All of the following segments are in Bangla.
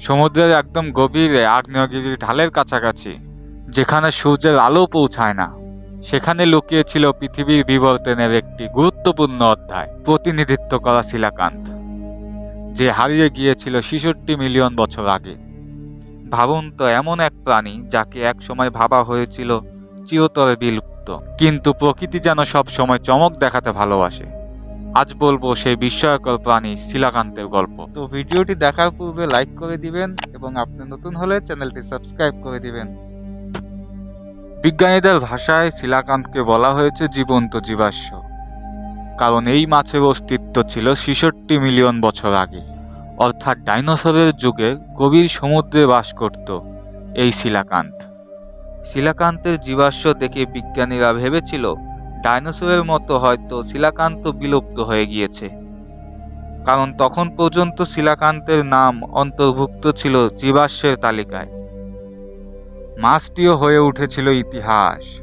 সমুদ্রের একদম গভীরে, আগ্নেয়গিরির ঢালের কাছাকাছি, যেখানে সূর্যের আলো পৌঁছায় না, সেখানে লুকিয়ে ছিল পৃথিবীর বিবর্তনের একটি গুরুত্বপূর্ণ অধ্যায়, প্রতিনিধিত্ব করা শিলাকান্ত, যে হারিয়ে গিয়েছিল ছেষট্টি মিলিয়ন বছর আগে। ভাবুন তো, এমন এক প্রাণী যাকে একসময় ভাবা হয়েছিল চিরতরে বিলুপ্ত, কিন্তু প্রকৃতি যেন সব সময় চমক দেখাতে ভালোবাসে। আজ বলব সেই বিস্ময়কর প্রাণী শিলাকান্তের গল্প। তো ভিডিওটি দেখার পূর্বে লাইক করে দিবেন এবং আপনি নতুন হলে চ্যানেলটি সাবস্ক্রাইব করে দিবেন। বিজ্ঞানীদের ভাষায় শিলাকান্তকে বলা হয়েছে জীবন্ত জীবাশ্ম। কারণ এই মাছের অস্তিত্ব ছিল ছেষট্টি মিলিয়ন বছর আগে। অর্থাৎ ডাইনোসরের যুগে গভীর সমুদ্রে বাস করত এই শিলাকান্ত। শিলাকান্তের জীবাশ্ম দেখে বিজ্ঞানীরা ভেবেছিল ডাইনোসরের মতো হয়তো শিলাকান্ত বিলুপ্ত হয়ে গিয়েছে। কারণ তখন পর্যন্ত শিলাকান্তের নাম অন্তর্ভুক্ত ছিল জীবাশ্মের তালিকায়। মাছটিও হয়ে উঠেছিল ইতিহাস।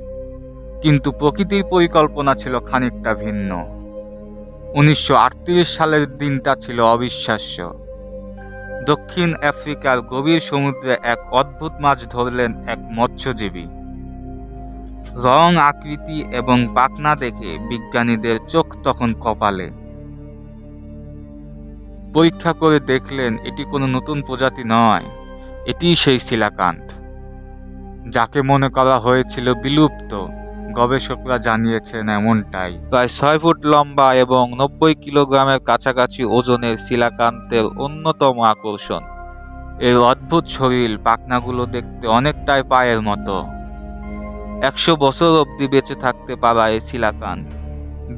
কিন্তু প্রকৃতির পরিকল্পনা ছিল খানিকটা ভিন্ন। উনিশশো সালের দিনটা ছিল অবিশ্বাস্য। দক্ষিণ আফ্রিকার গভীর সমুদ্রে এক অদ্ভুত মাছ ধরলেন এক মৎস্যজীবী। রং আকৃতি এবং পাখনা দেখে বিজ্ঞানীদের চোখ তখন কপালে। পরীক্ষা করে দেখলেন এটি কোনো নতুন প্রজাতি নয়, এটি সেই শিলাকান্ত। যাকে মনে করা হয়েছিল বিলুপ্ত, গবেষকরা জানিয়েছেন এমনটাই। প্রায় ছয় ফুট লম্বা এবং নব্বই কিলোগ্রামের কাছাকাছি ওজনের শিলাকান্তের অন্যতম আকর্ষণ। এর অদ্ভুত শরীর পাখনাগুলো দেখতে অনেকটাই পায়ের মতো। একশো বছর অবধি বেঁচে থাকতে পারা এই শিলাকান্ত।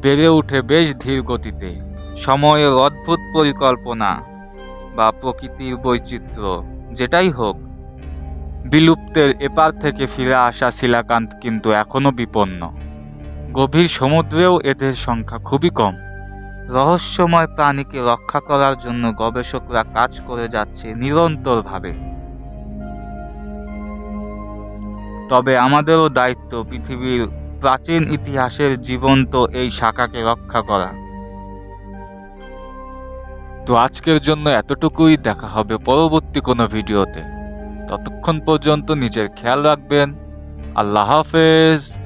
বেড়ে উঠে বেশ ধীর গতিতে। সময়ের অদ্ভুত পরিকল্পনা বা প্রকৃতির বৈচিত্র্য, যেটাই হোক। বিলুপ্তের এপার থেকে ফিরে আসা শিলাকান্ত কিন্তু এখনও বিপন্ন। গভীর সমুদ্রেও এদের সংখ্যা খুবই কম। রহস্যময় প্রাণীকে রক্ষা করার জন্য গবেষকরা কাজ করে যাচ্ছে নিরন্তরভাবে। তবে আমাদেরও দায়িত্ব পৃথিবীর প্রাচীন ইতিহাসের জীবন্ত এই শাখাকে রক্ষা করা। তো আজকের জন্য এতটুকুই, দেখা হবে পরবর্তী কোনো ভিডিওতে। ততক্ষণ পর্যন্ত নিজের খেয়াল রাখবেন। আল্লাহ হাফেজ।